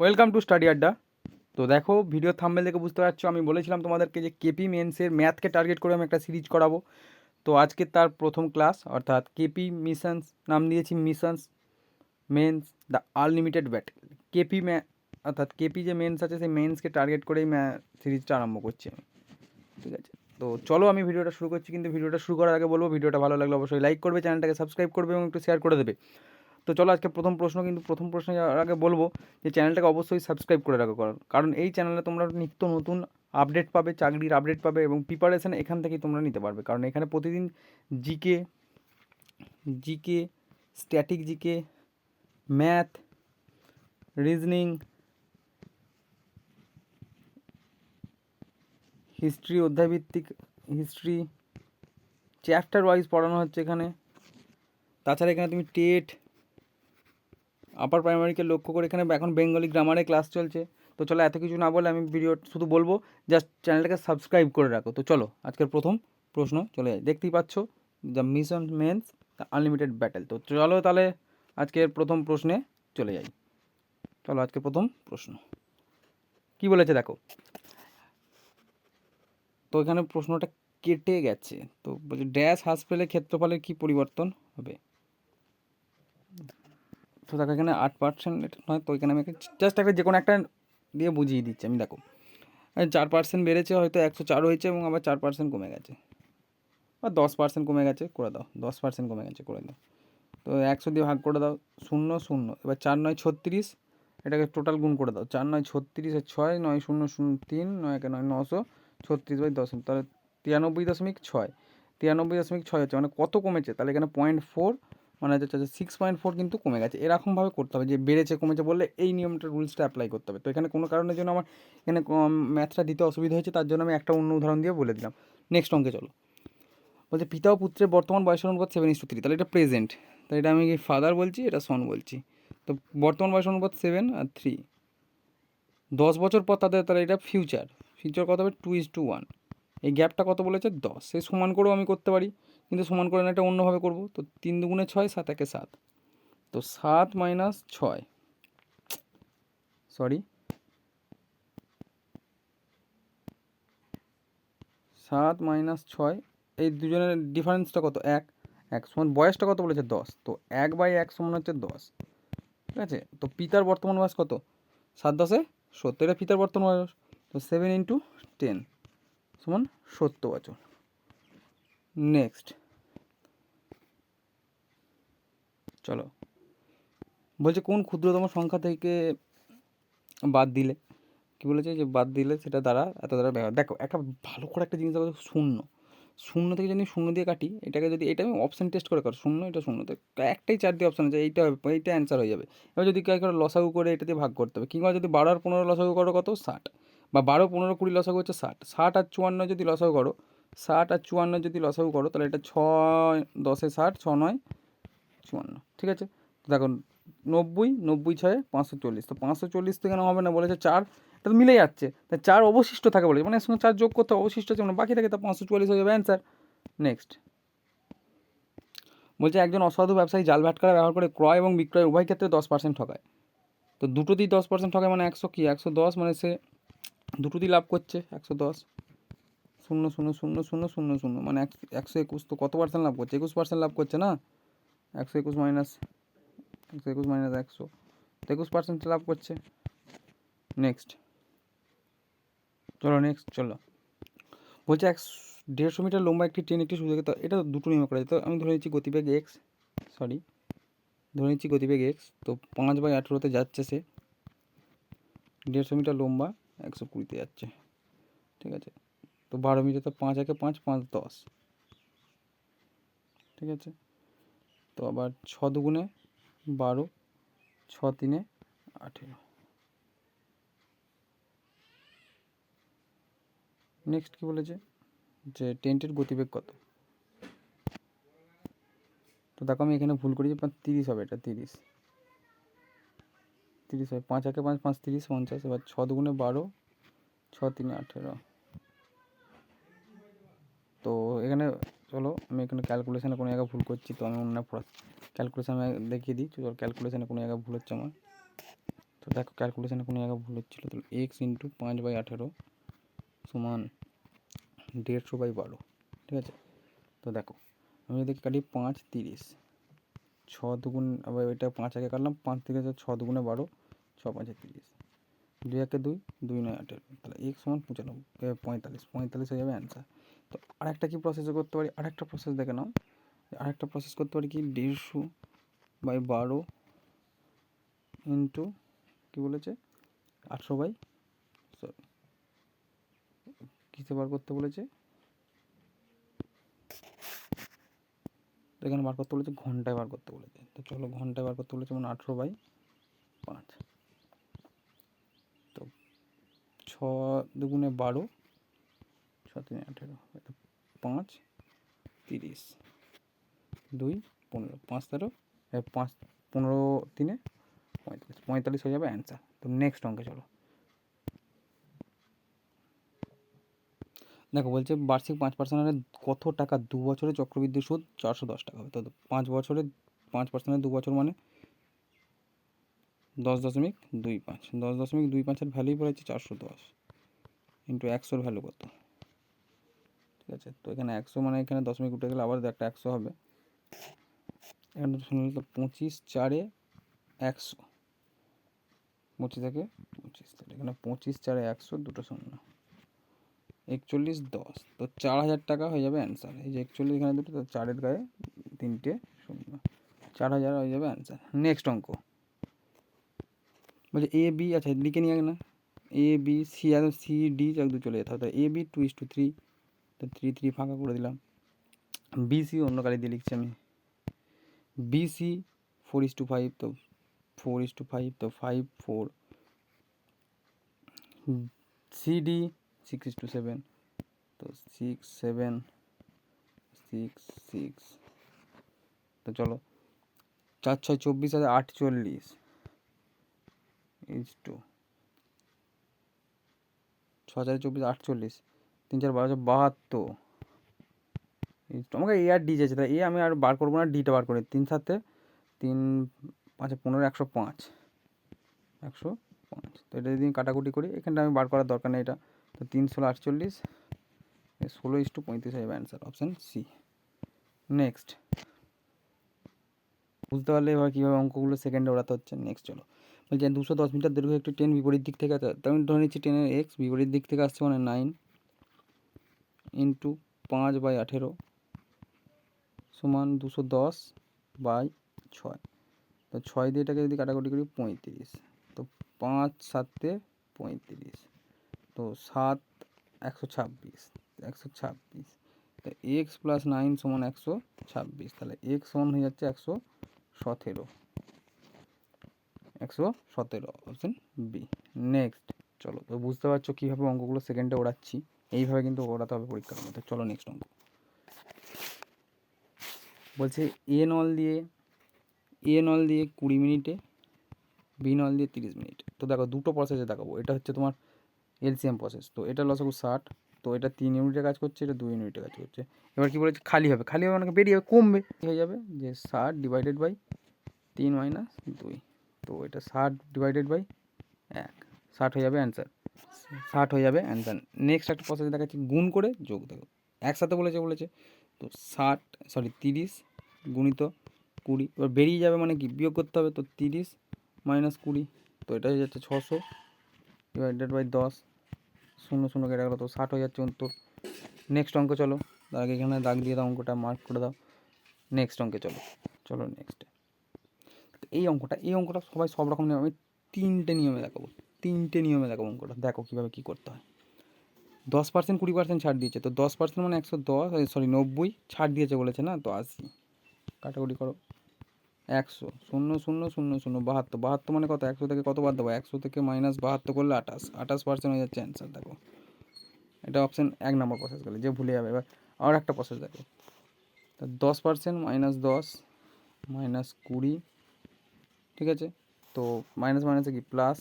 Welcome to study আড্ডা তো দেখো ভিডিও থাম্বেল দেখে বুঝতে পারছ, আমি বলেছিলাম তোমাদেরকে যে কেপি মেন্সের ম্যাথকে টার্গেট করে আমি একটা সিরিজ করাবো। তো আজকে তার প্রথম ক্লাস অর্থাৎ কেপি মিশনস নাম দিয়েছি missions mains the unlimited battle KP ম্যা অর্থাৎ কেপি যে মেন্স আছে, সেই মেন্সকে টার্গেট করেই ম্যা সিরিজটা আরম্ভ করছি আমি। ঠিক আছে? তো চলো আমি ভিডিওটা শুরু করছি, কিন্তু ভিডিওটা শুরু করার আগে বলব ভিডিওটা ভালো লাগলে অবশ্যই লাইক করবে চ্যানেলটাকে সাবস্ক্রাইব করবে এবং একটু শেয়ার করে দেবে। তো চলো আজকে প্রথম প্রশ্ন, কিন্তু প্রথম প্রশ্ন যাওয়ার আগে বলব যে চ্যানেলটাকে অবশ্যই সাবস্ক্রাইব করে রাখো, কারণ কারণ এই চ্যানেলে তোমরা নিত্য নতুন আপডেট পাবে, চাকরির আপডেট পাবে এবং প্রিপারেশান এখান থেকেই তোমরা নিতে পারবে। কারণ এখানে প্রতিদিন GK GK static GK math reasoning history অধ্যায়ভিত্তিক history chapter wise পড়ানো হচ্ছে এখানে। তাছাড়া এখানে তুমি টেট আপার প্রাইমারিকে লক্ষ্য করে এখানে এখন বেঙ্গলি গ্রামারে ক্লাস চলছে। তো চলো এত কিছু না বলে আমি ভিডিও শুধু বলব জাস্ট চ্যানেলটাকে সাবস্ক্রাইব করে রাখো। তো চলো, আজকের প্রথম প্রশ্ন চলে যায় দেখতেই পাচ্ছ the mission mains the unlimited battle তো চলো তাহলে আজকের প্রথম প্রশ্নে চলে যাই। চলো আজকে প্রথম প্রশ্ন। কি বলেছে দেখো? তো এখানে প্রশ্নটা কেটে গেছে। তো বলছে ড্যাশ হ্রাস পেলে ক্ষেত্রফলের কি পরিবর্তন হবে? তো দেখো এখানে আট পার্সেন্ট নয়, তো এখানে আমি জাস্ট একটা যে কোনো একটা দিয়ে বুঝিয়ে দিচ্ছি আমি, দেখো। চার পার্সেন্ট বেড়েছে, হয়তো একশো চার হয়েছে এবং আবার চার পার্সেন্ট কমে গেছে। বা দশ পার্সেন্ট কমে গেছে, করে দাও, দশ পার্সেন্ট কমে গেছে, করে দাও। তো একশো দিয়ে ভাগ করে দাও, শূন্য শূন্য। এবার চার নয় ছত্রিশ, এটাকে টোটাল গুণ করে দাও। চার নয় ছত্রিশ আর ছয়, নয় শূন্য শূন্য তিন, নয় এক নয় নশো, ছত্রিশ বাই দশ, তাহলে তিরানব্বই দশমিক ছয়। তিরানব্বই দশমিক ছয় হচ্ছে মানে কত কমেছে? তাহলে এখানে পয়েন্ট ফোর মানে হচ্ছে সিক্স পয়েন্ট ফোর কিন্তু কমে গেছে। এরকমভাবে করতে হবে, যে বেড়েছে, কমেছে বললে এই নিয়মটা রুলসটা অ্যাপ্লাই করতে হবে। তো এখানে কোনো কারণের জন্য আমার এখানে ম্যাথটা দিতে অসুবিধা হয়েছে, তার জন্য আমি একটা অন্য উদাহরণ দিয়ে বলে দিলাম। নেক্সট অঙ্কে চলো। বলছে, পিতা ও পুত্রের বর্তমান বয়সের অনুপাত সেভেন ইস টু থ্রি তাহলে এটা প্রেজেন্ট তাহলে এটা আমি ফাদার বলছি, এটা সন বলছি। তো বর্তমান বয়স অনুপাত সেভেন আর থ্রি দশ বছর পর তাদের, তাহলে এটা ফিউচার ফিউচার কত হবে? টু ইস টু ওয়ান এই গ্যাপটা কত বলেছে? দশ। সেই সমান করেও আমি করতে পারি। কিন্তু সমান করে এটা অন্যভাবে করব। তো তিন দুগুণে ছয়, সাত একে সাত। তো সাত মাইনাস ছয়। সরি। সাত মাইনাস ছয়, এই দুজনের ডিফারেন্সটা কত? এক। এক সমান বয়সটা কত বলেছে? দশ। তো এক বাই এক সমান হচ্ছে দশ। ঠিক আছে? তো পিতার বর্তমান বয়স কত? সাত দশে সত্তর। এটা পিতার বর্তমান বয়স। তো সেভেন ইন্টু টেন সমান সত্তর বছর। নেক্সট। চলো। বলছে কোন ক্ষুদ্রতম সংখ্যা থেকে বাদ দিলে? কী বলেছে যে বাদ দিলে সেটা দ্বারা এত দ্বারা দেখো, একটা ভালো করে একটা জিনিস দেখো, শূন্য। শূন্য থেকে যদি শূন্য দিয়ে কাটি, এটাকে যদি, এটা আমি অপশান টেস্ট করে করো, শূন্য এটা শূন্য। তো একটাই চার দিয়ে অপশান আছে, এইটা এইটা অ্যান্সার হয়ে যাবে। এবার যদি কেউ করে লসাগু করে এটা দিয়ে ভাগ করতে হবে, কিংবা যদি বারো আর পনেরো লসাগু করো কত? ষাট। বা বারো, পনেরো, কুড়ি লসাগু হচ্ছে ষাট। ষাট আর চুয়ান্ন যদি লসাগু করো ষাট আর চুয়ান্ন যদি লসাগু করো, তাহলে এটা ছয়, দশে ষাট ছ নয়, চুয়ান্ন, ঠিক আছে? তো দেখো, নব্বই নব্বই ছয় পাঁচশো চল্লিশ, তো পাঁচশো চল্লিশ তো কেন হবে না, বলেছে চার, এটা তো মিলে যাচ্ছে তাই চার অবশিষ্ট থাকে বলেছে মানে এর সঙ্গে চার যোগ করতে অবশিষ্ট আছে মানে বাকি থাকে, তা পাঁচশো চল্লিশ হয়ে যাবে অ্যান্সার নেক্সট বলছে একজন অসাধু ব্যবসায়ী জাল ভ্যাটকারা ব্যবহার করে ক্রয় এবং বিক্রয় উভয় ক্ষেত্রে দশ পার্সেন্ট ঠকায় তো দুটোতেই দশ পার্সেন্ট ঠকায় মানে একশো কি, একশো দশ মানে সে দুটোতেই লাভ করছে, একশো দশ শূন্য শূন্য শূন্য শূন্য শূন্য শূন্য। মানে একশো একুশ তো কত পার্সেন্ট লাভ করছে? একুশ পার্সেন্ট লাভ করছে না? একশো একুশ মাইনাস একশো একুশ মাইনাস একশো। তো একুশ পার্সেন্ট লাভ করছে। নেক্সট চলো নেক্সট চলো। বলছে এক, দেড়শো মিটার লম্বা একটি ট্রেন একটি সুযোগে এটা দুটো নিয়ম করা যায়। তো আমি ধরে নিচ্ছি গতিবেগ এক্স সরি ধরে নিচ্ছি গতিবেগ এক্স তো পাঁচ বাই আঠেরোতে যাচ্ছে সে। দেড়শো মিটার লম্বা একশো কুড়িতে যাচ্ছে। ঠিক আছে? তো বারো মিটার পাঁচ একে পাঁচ পাঁচ দশ। ঠিক আছে? তো আবার ছ দুগুণে বারো, ছ তিনে আঠেরো। নেক্সট কী বলেছে? যে টেন্টের গতিবেগ কত? তো দেখো আমি এখানে ভুল করেছি তিরিশ হবে এটা, তিরিশ। তিরিশ হবে পাঁচ একে পাঁচ পাঁচ তিরিশ, পঞ্চাশ। এবার ছ দুগুণে বারো, ছ তিনে আঠেরো। তো এখানে চলো, আমি এখানে ক্যালকুলেশনে কোনো জায়গায় ভুল করছি, তো আমি অন্য ক্যালকুলেশন দেখিয়ে দিই। চলো ক্যালকুলেশনে কোনো জায়গায় ভুল হচ্ছে আমার। তো তো দেখো ক্যালকুলেশনে কোনো জায়গায় ভুল হচ্ছিল। তাহলে এক্স ইন্টু পাঁচ বাই আঠেরো সমান দেড়শো বাই বারো, ঠিক আছে? তো দেখো, আমি যদি কাটি পাঁচ তিরিশ, ছ দুগুণ, আবার এটা পাঁচ আগে কাটলাম, পাঁচ থেকে ছ দুগুণে বারো, ছ পাঁচে তিরিশ। দুই একে দুই দুই নয় আঠেরো। তাহলে এক সমান পঁচানব্বই পঁয়তাল্লিশ পঁয়তাল্লিশ হয়ে যাবে অ্যান্সার তো আরেকটা কি প্রসেস করতে পারি? আরেকটা প্রসেস দেখে নাও। আরেকটা প্রসেস করতে পারি কি? দেড়শো বাই বারো ইন্টু কী বলেছে? আটশো বাই সরি কিসে বার করতে বলেছে? এখানে বার করতে বলেছে, ঘন্টায় বার করতে বলেছে। তো চলো ঘন্টায় বার করতে বলেছে মানে আঠেরো বাই পাঁচ। তো ছ দুগুণে বারো তিনে আঠেরো পাঁচ, তিরিশ, দুই, পনেরো, পাঁচ, তেরো পাঁচ, পনেরো, তিনে পঁয়তাল্লিশ পঁয়তাল্লিশ হয়ে যাবে অ্যান্সার তো নেক্সট অঙ্কে চলো। দেখো, বলছে বার্ষিক পাঁচ পার্সেন্টের কত টাকা দু বছরে চক্রবৃদ্ধি সুদ? চারশো দশ টাকা হবে। তো পাঁচ বছরে, পাঁচ পার্সেন্টের দু বছর মানে দশ দশমিক দুই পাঁচ। দশ দশমিক দুই পাঁচের ভ্যালুই পড়েছে চারশো দশ। ইন্টু একশোর ভ্যালু কত? ঠিক আছে? তো এখানে একশো মানে এখানে দশমিক উঠে গেলে আবার একটা একশো হবে। এখানে শুনলে পঁচিশ চারে একশো। পঁচিশ থেকে পঁচিশ এখানে পঁচিশ চারে একশো, দুটো শূন্য। একচল্লিশ দশ, তো চার হাজার টাকা হয়ে যাবে অ্যান্সার এই যে একচল্লিশ এখানে দুটো, তো চারের গায়ে তিনটে শূন্য। চার হাজার হয়ে যাবে অ্যান্সার নেক্সট অঙ্ক। বলছে এ বি আচ্ছা লিখে নিয়ে না। এ বি সি আর সি ডি একদম চলে যেতে হবে। A B two is to three তো থ্রি থ্রি ফাঁকা করে দিলাম। বি সি অন্য কালি দিয়ে লিখছি আমি। B C four is to five তো ফোর ইস টু ফাইভ তো five four C D six is to seven তো সিক্স সেভেন সিক্স সিক্স তো চলো, চার ছয় চব্বিশ হাজার আটচল্লিশ ইস টু ছ হাজার চব্বিশ, আটচল্লিশ। তিন চার বারো, বাহাত্তর। আমাকে এ আর ডি চেয়েছে তাই এ আমি আর বার করব না ডিটা বার করি। তিন সাতে তিন পাঁচে পনেরো, একশো পাঁচ। একশো পাঁচ। তো এটা যদি কাটাকুটি করি, এখানটা আমি বার করার দরকার নেই এটা। তো তিন ষোলো, আটচল্লিশ ষোলো ইস টু পঁয়ত্রিশ যাবে অ্যান্সার অপশান সি নেক্সট বুঝতে পারলে এবার কীভাবে অঙ্কগুলো সেকেন্ডে ওড়াতে হচ্ছে। নেক্সট চলো। বলছি, দুশো দশ মিটার দৈর্ঘ্য একটি ট্রেন বিপরীত দিক থেকে তাই আমি ধরে নিচ্ছি ট্রেনের এক্স বিপরীত দিক থেকে আসছে মানে নাইন ইন্টু পাঁচ বাই আঠেরো সমান দুশো দশ বাই ছয়। তো ছয় দিয়ে এটাকে যদি কাটাকুটি করি পঁয়ত্রিশ। তো পাঁচ সাতে পঁয়ত্রিশ। তো সাত একশো ছাব্বিশ। একশো ছাব্বিশ। তো এক্স প্লাস নাইন সমান একশো ছাব্বিশ। তাহলে এক্স সমান হয়ে যাচ্ছে একশো সতেরো। একশো সতেরো অপশন বি নেক্সট চলো, তো বুঝতে পারছ কীভাবে অঙ্কগুলো সেকেন্ডে ওড়াচ্ছি। এইভাবে কিন্তু ওড়াতে হবে পরীক্ষার মধ্যে। চলো নেক্সট অঙ্ক বলছে এ নল দিয়ে এ নল দিয়ে কুড়ি মিনিটে বি নল দিয়ে তিরিশ মিনিট। তো দেখো দুটো প্রসেসে দেখাবো। এটা হচ্ছে তোমার এলসিএম প্রসেস তো এটা লসাগু ষাট। তো এটা তিন ইউনিটে কাজ করছে, এটা দুই ইউনিটে কাজ করছে। এবার কী বলেছে? খালি হবে। খালি হবে মানে বেরিয়ে যাবে, কমবে। হয়ে যাবে যে ষাট ডিভাইডেড বাই তিন মাইনাস দুই। তো এটা ষাট ডিভাইডেড বাই এক। ষাট হয়ে যাবে অ্যান্সার ষাট হয়ে যাবে অ্যান্সার নেক্সট একটা প্রসেস দেখাচ্ছি, গুণ করে যোগ দেবো একসাথে বলেছে বলেছে। তো ষাট সরি তিরিশ গুণিত কুড়ি, এবার বেরিয়ে যাবে মানে কি? বিয়োগ করতে হবে তো তিরিশ মাইনাস কুড়ি, তো এটা হয়ে যাচ্ছে ছশো ডিভাইডেড বাই দশ, শূন্য শূন্য কেটে গেলো তো ষাট হয়ে যাচ্ছে উত্তর নেক্সট অঙ্ক চলো, তার আগে এখানে দাগ দিয়ে দাও অঙ্কটা মার্ক করে দাও। নেক্সট অঙ্কে চলো চলো নেক্সট এই অঙ্কটা এই অঙ্কটা সবাই সব রকম নিয়ম, আমি তিনটে নিয়মে দেখাবো। তিনটে নিয়মে দেখাবো অঙ্কটা দেখো কীভাবে কী করতে হয়। দশ পার্সেন্ট কুড়ি পার্সেন্ট ছাড় দিয়েছে। তো দশ পার্সেন্ট মানে একশো দশ সরি নব্বই ছাড় দিয়েছে বলেছে না? তো আশি। কাটাকুটি করো। একশো। শূন্য শূন্য শূন্য শূন্য, বাহাত্তর। বাহাত্তর মানে কত? একশো থেকে কত বাদ দেবো? একশো থেকে মাইনাস বাহাত্তর করলে আঠাশ। আঠাশ পার্সেন্ট হয়ে যাচ্ছে অ্যান্সার দেখো। এটা অপশান এক নম্বর প্রসেস গেলে। যে ভুলে যাবে। এবার আর একটা প্রসেস দেখো। তা দশ পার্সেন্ট মাইনাস দশ মাইনাস কুড়ি, ঠিক আছে? তো মাইনাস মাইনাসে কি? প্লাস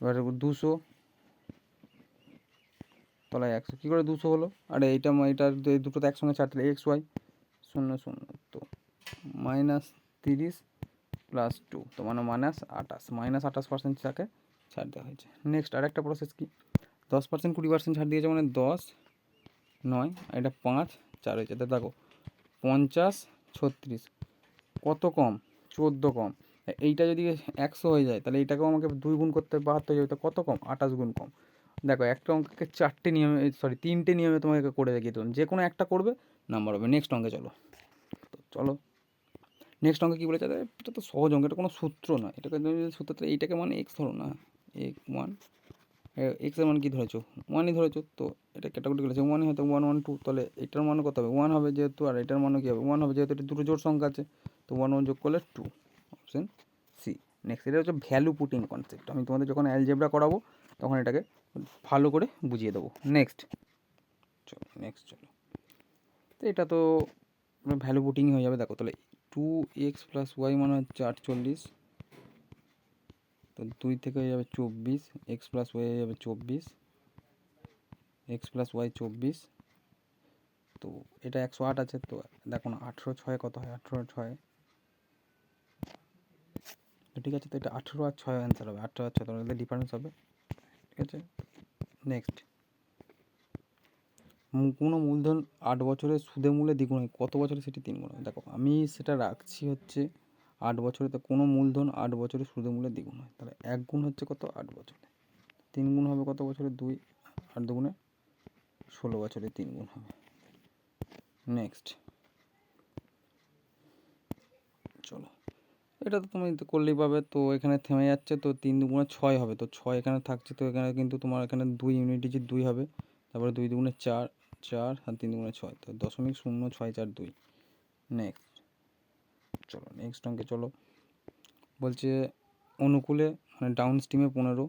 এবার দুশো। তলায় একশো। কী করে দুশো হলো? আর এইটা এটার দুটো তো একসঙ্গে চারটে এক্স ওয়াই। শূন্য শূন্য। তো মাইনাস তিরিশ প্লাস টু তো মানে মাইনাস আঠাশ। মাইনাস আঠাশ পার্সেন্ট তাকে ছাড় দেওয়া হয়েছে। নেক্সট আরেকটা প্রসেস কি? দশ পার্সেন্ট কুড়ি পার্সেন্ট ছাড় দিয়েছে মানে দশ, নয়, আর এটা পাঁচ, চার হয়েছে। দেখো, পঞ্চাশ, ছত্রিশ। কত কম? চোদ্দ কম। এইটা যদি একশো হয়ে যায়, তাহলে এইটাকেও আমাকে দুই গুণ করতে হবে, বাহাত্তর হয়ে যাবে। কত কম? আঠাশ গুণ কম। দেখো, একটা অঙ্ককে চারটে নিয়মে সরি তিনটে নিয়মে তোমাকে করে দেখিয়ে দেবেন যে কোনো একটা করবে নাম্বার হবে। নেক্সট অঙ্কে চলো। চলো। নেক্সট অঙ্কে কী বলেছে? এটা তো সহজ অঙ্ক, এটা কোনো সূত্র না। এটাকে সূত্র এইটাকে মানে এক্স ধরো না। এক ওয়ান এক্সের মান কী ধরেছো? ওয়ানই ধরেছো, তো এটা ক্যাটাগরি করেছে। ওয়ানই হয়তো ওয়ান ওয়ান টু তাহলে এটার মানও কত হবে? ওয়ান হবে যেহেতু, আর এটার মানও কী হবে? ওয়ান হবে যেহেতু এটা দুটো জোর সংখ্যা আছে, তো ওয়ান ওয়ান যোগ করলে টু অপশন সি। নেক্সট এটা হচ্ছে ভ্যালু পুটিং কনসেপ্ট আমি তোমাদের যখন অ্যালজেব্রা করাবো, তখন এটাকে ভালো করে বুঝিয়ে দেবো। নেক্সট চলো নেক্সট চলো। তো এটা তো ভ্যালু পুটিং হয়ে যাবে, দেখো, তাহলে টু এক্স প্লাস ওয়াই মানে হচ্ছে আটচল্লিশ, তো দুই থেকে হয়ে যাবে চব্বিশ এক্স প্লাস ওয়াই হয়ে যাবে চব্বিশ এক্স প্লাস ওয়াই চব্বিশ, তো এটা একশো আট আছে, তো দেখো না, আঠেরো ছয় কত হয়? আঠেরো ছয়। তো ঠিক আছে, তো এটা আঠেরো আর ছয় অ্যান্সার হবে। আঠেরো আর ছয় তোমাদের ডিফারেন্স হবে। ঠিক আছে? নেক্সট কোনো মূলধন আট বছরের সুদে মূলে দ্বিগুণ হয়। কত বছরে সেটি তিন গুণ হয়। দেখো, আমি সেটা রাখছি হচ্ছে আট বছরে তো কোনো মূলধন আট বছরে সুদে মূলে দ্বিগুণ হয়। তাহলে এক গুণ হচ্ছে কত? আট বছরে। তিন গুণ হবে কত বছরে? দুই। আট দুগুণে ষোলো বছরে তিন গুণ হবে। নেক্সট চলো। এটা তো তুমি করলেই পাবে তো এখানে থেমে যাচ্ছে, তো তিন দুগুণে ছয় হবে। তো ছয় এখানে থাকছে, তো এখানে কিন্তু তোমার এখানে দুই ইউনিট ডিজিট দুই হবে, তারপরে দুই দুগুণে চার চার আর তিন দুগুণে ছয়, তো দশমিক শূন্য ছয় চার দুই। নেক্সট চলো নেক্সট অঙ্কে চলো। বলছে অনুকূলে মানে ডাউন স্ট্রিমে পনেরো,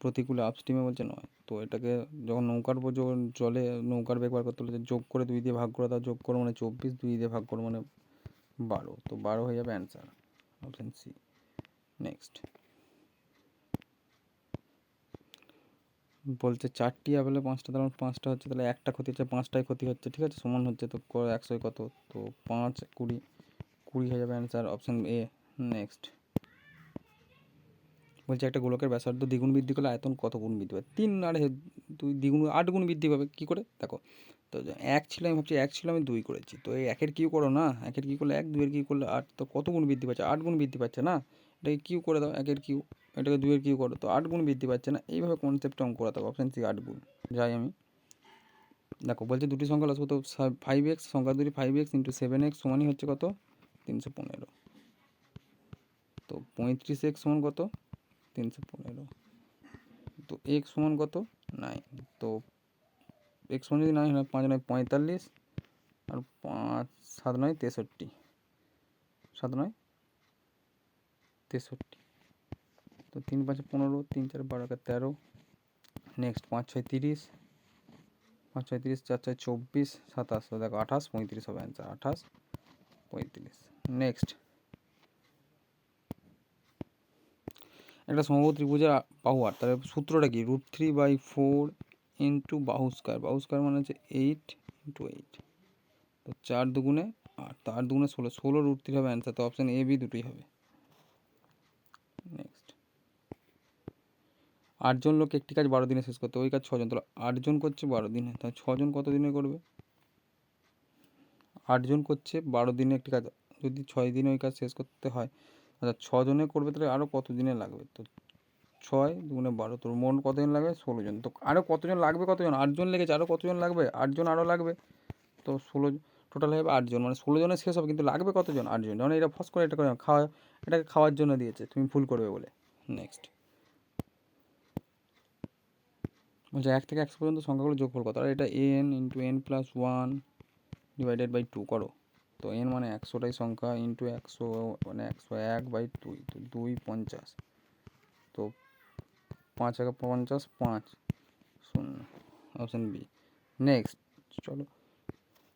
প্রতিকূলে আপ স্ট্রিমে বলছে নয়। তো এটাকে যখন নৌকার জলে নৌকার বেগ বার করতে হলে যোগ করে দুই দিয়ে ভাগ করে দাও যোগ করো মানে চব্বিশ, দুই দিয়ে ভাগ করো মানে বারো, তো বারো হয়ে যাবে অ্যান্সার অপশান সি নেক্সট বলছে চারটি আপেলে পাঁচটা দাঁড়ানো পাঁচটা হচ্ছে তাহলে একটা ক্ষতি হচ্ছে পাঁচটায় ক্ষতি হচ্ছে, ঠিক আছে? সমান হচ্ছে তো একশোয় কত? তো পাঁচ, কুড়ি কুড়ি হয়ে যাবে অ্যান্সার অপশান এ নেক্সট বলছে একটা গোলকের ব্যাসার্ধ দ্বিগুণ বৃদ্ধি করলে আয়তন কত গুণ বৃদ্ধি পাবে? তিন আর দুই, দ্বিগুণ, আট গুণ বৃদ্ধি পাবে, কী করে? দেখো তো এক ছিল, আমি ভাবছি এক ছিল, আমি দুই করেছি। তো এই একের কিউ করো না, একের কিউ করলে এক, দুইয়ের কিউ করলে আট, তো কত গুণ বৃদ্ধি পাচ্ছে? আট গুণ বৃদ্ধি পাচ্ছে না? এটাকে কিউ করে দাও, একের কিউ, এটাকে দুইয়ের কিউ করো, তো আট গুণ বৃদ্ধি পাচ্ছে না? এইভাবে কনসেপ্ট অঙ্ক করাতে হবে অপশান সি আট গুণ। যাই আমি। দেখো, বলছে দুটি সংখ্যা আসব তো ফাইভ এক্স সংখ্যা দুটি five X into seven X সমানই হচ্ছে কত? তিনশো পনেরো। তো পঁয়ত্রিশ এক্স সমান কত? তিনশো পনেরো। তো এক্স সমান কত? নাইন তো এক্স সমান যদি হয় পাঁচ নয় পঁয়তাল্লিশ আর পাঁচ সাত নয় তেষট্টি সাত নয় তেষট্টি তো তিন পাঁচে পনেরো তিন চার বারো একে তেরো নেক্সট পাঁচ ছয় তিরিশ পাঁচ ছয় তিরিশ চার ছয় চব্বিশ সাতাশ দেখো আঠাশ পঁয়ত্রিশ হবে অ্যান্সার আঠাশ পঁয়ত্রিশ নেক্সট একটা সমবাহু ত্রিভুজের আট তাহলে সূত্রটা কি? Root three by four into বাহু স্কোয়ার বাহু মানে হচ্ছে এইট ইন্টু এইট তো চার দুগুণে আট, তো আট দুগুণে ষোলো ষোলো রুট থ্রি হবে অ্যান্সার তো অপশান এ বি দুটোই হবে। নেক্সট আটজন লোক একটি কাজ বারো দিনে শেষ করতে ওই কাজ ছজন, তাহলে আটজন করছে বারো দিনে, তাহলে ছজন কত দিনে করবে? আটজন করছে বারো দিনে একটি কাজ, যদি ছয় দিনে ওই কাজ শেষ করতে হয় আচ্ছা ছজনে করবে, তাহলে আরও কত দিনে লাগবে? তো ছয় দুগুণে বারো। তোর মোট কতজন লাগবে? ষোলো জন। তো আরও কতজন লাগবে কতজন? আটজন লেগেছে আরও কতজন লাগবে? আটজন আরও লাগবে। তো ষোলো টোটাল হবে আটজন মানে ষোলো জনের শেষ হবে, কিন্তু লাগবে কতজন? আটজন যেমন এটা ফস করে এটা করে খাওয়া, এটাকে খাওয়ার জন্য দিয়েছে। তুমি ভুল করবে বলে। নেক্সট বলছে এক থেকে একশো পর্যন্ত সংখ্যাগুলো যোগফল কত? আর এটা N into N plus one divided by two করো। তো এন মানে একশোটাই সংখ্যা ইন্টু একশো মানে একশো এক বাই দুই তো দুই পঞ্চাশ। তো পাঁচ একে পঞ্চাশ, পাঁচ। শূন্য। অপশান বি নেক্সট চলো।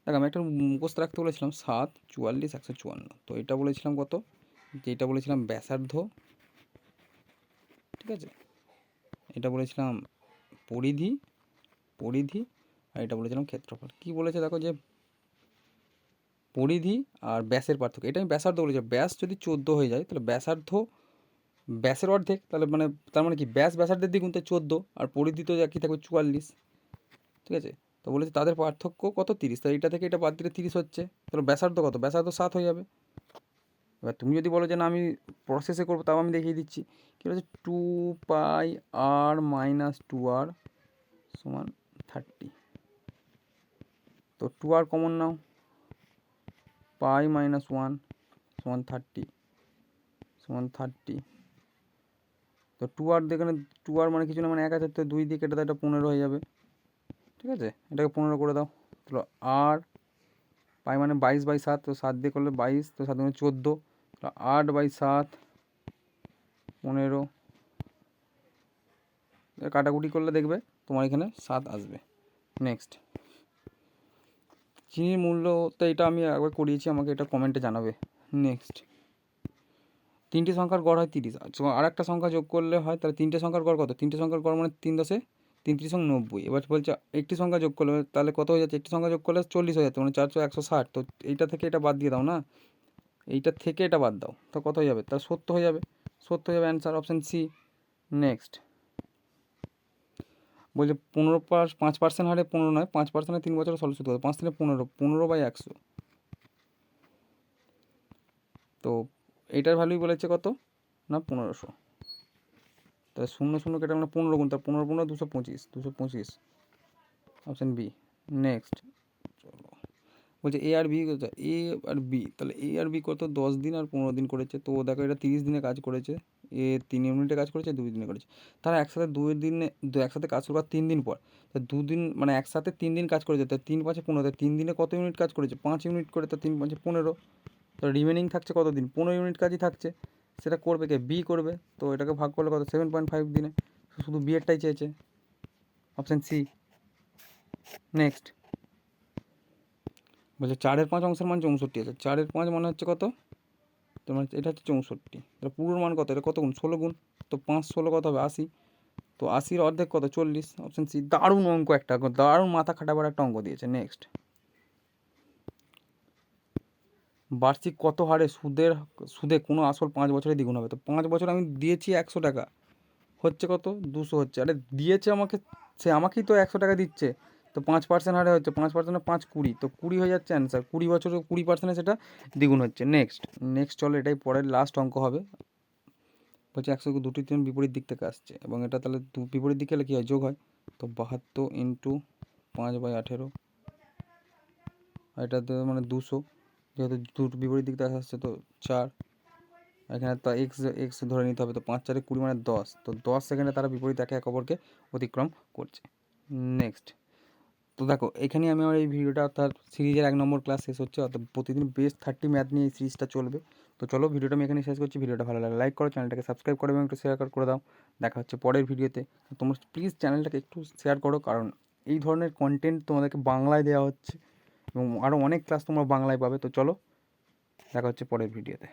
দেখ, আমি একটা মুখস্থ রাখতে বলেছিলাম, সাত, চুয়াল্লিশ, একশো চুয়ান্ন। তো এটা বলেছিলাম কত? যেটা বলেছিলাম ব্যাসার্ধ। ঠিক আছে? এটা বলেছিলাম পরিধি পরিধি, আর এটা বলেছিলাম ক্ষেত্রফল। কি বলেছে দেখো যে পরিধি আর ব্যাসের পার্থক্য। এটা আমি ব্যাসার্ধ বলেছি। ব্যাস যদি চোদ্দ হয়ে যায়, তাহলে ব্যাসার্ধ ব্যাসের অর্ধেক, তাহলে মানে তার মানে কি, ব্যাস ব্যাসার্ধের দ্বিগুণ তাই চোদ্দ, আর পরিধি তো একই থাকবে চুয়াল্লিশ, ঠিক আছে? তো বলেছে তাদের পার্থক্য কত? তিরিশ তাই এটা থেকে এটা বাদ দিলে তিরিশ হচ্ছে, তাহলে ব্যাসার্ধ কত? ব্যাসার্ধ সাত হয়ে যাবে। এবার তুমি যদি বলো যে না, আমি প্রসেসে করব, তাও আমি দেখিয়ে দিচ্ছি। কী বলেছে? Two pi r minus two r সমান থার্টি তো টু আর কমন নাও। পাই মাইনাস ওয়ান সমান থার্টি সমান থার্টি তো টু আর এখানে টু আর মানে কিছু না মানে এক আছে, তো দুই দিয়ে কেটে দাও এটা পনেরো হয়ে যাবে। ঠিক আছে? এটাকে পনেরো করে দাও। তাহলে আর পাই মানে বাইশ বাই সাত, তো সাত দিয়ে করলে বাইশ, তো সাত মানে চোদ্দ। তো আট বাই সাত, পনেরো। কাটাকুটি করলে দেখবে তোমার এখানে সাত আসবে। নেক্সট চিনির মূল্য তো এটা আমি একবার করিয়েছি, আমাকে এটা কমেন্টে জানাবে। নেক্সট তিনটে সংখ্যার গড় হয় তিরিশ। আর একটা সংখ্যা যোগ করলে হয়, তাহলে তিনটে সংখ্যার গড় কত? তিনটে সংখ্যার গড় মানে তিন দশে তিন ত্রিশ নব্বই। এবার বলছে একটি সংখ্যা যোগ করলে তাহলে কত হয়ে যাচ্ছে? একটি সংখ্যা যোগ করলে চল্লিশ হয়ে যাচ্ছে মানে চারশো, একশো ষাট। তো এইটা থেকে এটা বাদ দিয়ে দাও না? এইটা থেকে এটা বাদ দাও। তো কত হয়ে যাবে? তাহলে সত্য হয়ে যাবে। সত্য হয়ে যাবে অ্যান্সার অপশান সি নেক্সট বলছে পনেরো পাঁচ পার্সেন্ট হারে পনেরো নয়, পাঁচ পার্সেন্টে তিন বছর ষোলো সুদ পাঁচ থেকে পনেরো পনেরো বাই একশো। তো এইটার ভ্যালুই বলেছে কত? না, পনেরোশো। তাহলে শূন্য শূন্য কেটে আমরা পনেরো গুণ তার পনেরো পনেরো, দুশো পঁচিশ দুশো পঁচিশ। অপশান বি নেক্সট চলো। বলছে এ আর বি এ আর বি তাহলে এ আর বি কত? দশ দিন আর পনেরো দিন করেছে। তো দেখো, এটা তিরিশ দিনে কাজ করেছে। এ তিন ইউনিটে কাজ করেছে, দুই দিনে করেছে। তারা একসাথে দুই দিনে একসাথে কাজ করার তিন দিন পর। তা দুদিন মানে একসাথে তিন দিন কাজ করেছে। তা তিন পাঁচে পনেরো তিন দিনে কত ইউনিট কাজ করেছে? পাঁচ ইউনিট করে, তো তিন পাঁচে পনেরো। তো রিমেনিং থাকছে কত দিন পনেরো ইউনিট কাজই থাকছে। সেটা করবে কে? বি করবে। তো এটাকে ভাগ করলে কত? সেভেন পয়েন্ট ফাইভ দিনে। শুধু বি এরটাই চেয়েছে। অপশান সি নেক্সট বলছে চারের পাঁচ অংশের মান চৌষট্টি আছে। চারের পাঁচ মানে হচ্ছে কত? তো তোমার এটা হচ্ছে চৌষট্টি। তাহলে পুরোর মান কত? এটা কত গুণ? ষোলো গুণ। তো পাঁচ ষোলো কত হবে? আশি। তো আশির অর্ধেক কত? চল্লিশ। অপশান সি দারুণ অঙ্ক একটা। দারুণ মাথা খাটাবার একটা অঙ্ক দিয়েছে। নেক্সট বার্ষিক কত হারে সুদের, সুদে কোনো আসল পাঁচ বছরে দ্বিগুণ হবে? তো পাঁচ বছর আমি দিয়েছি একশো টাকা। হচ্ছে কত? দুশো হচ্ছে। আরে দিয়েছে আমাকে, সে আমাকেই তো একশো টাকা দিচ্ছে। তো পাঁচ পার্সেন্ট হারে হচ্ছে, পাঁচ পার্সেন্টে পাঁচ কুড়ি। তো কুড়ি হয়ে যাচ্ছে অ্যান্সার কুড়ি বছরে কুড়ি পার্সেন্টে সেটা দ্বিগুণ হচ্ছে। নেক্সট নেক্সট চলো এটাই পরের লাস্ট অঙ্ক হবে। বলছে একশো দুটি তিন বিপরীত দিক থেকে আসছে। এবং এটা তাহলে দু, বিপরীত দিকে হলে কী হয়? যোগ হয়। তো বাহাত্তর ইন্টু পাঁচ বাই আঠেরো। এটা তো মানে দুশো। যেহেতু দুটো বিপরীত দিক থেকে আসছে তো চার, এখানে তো এক্স এক্স ধরে নিতে হবে তো পাঁচ, চারে কুড়ি মানে দশ, তো দশ সেকেন্ডে তারা বিপরীত একে এক অপরকে অতিক্রম করছে। নেক্সট তো দেখো এখানে আমি আমার এই ভিডিওটা অর্থাৎ সিরিজের এক নম্বর ক্লাস শেষ হচ্ছে, অর্থাৎ প্রতিদিন বেস্ট থার্টি ম্যাথ নিয়ে এই সিরিজটা চলবে। তো চলো ভিডিওটা আমি এখানে শেষ করছি ভিডিওটা ভালো লাগে লাইক করো চ্যানেলটাকে সাবস্ক্রাইব করো এবং একটু শেয়ার করে দাও। দেখা হচ্ছে পরের ভিডিওতে তোমরা প্লিজ চ্যানেলটাকে একটু শেয়ার করো, কারণ এই ধরনের কন্টেন্ট তোমাদেরকে বাংলায় দেওয়া হচ্ছে। এবং আরও অনেক ক্লাস তোমরা বাংলায় পাবে। তো চলো দেখা হচ্ছে পরের ভিডিওতে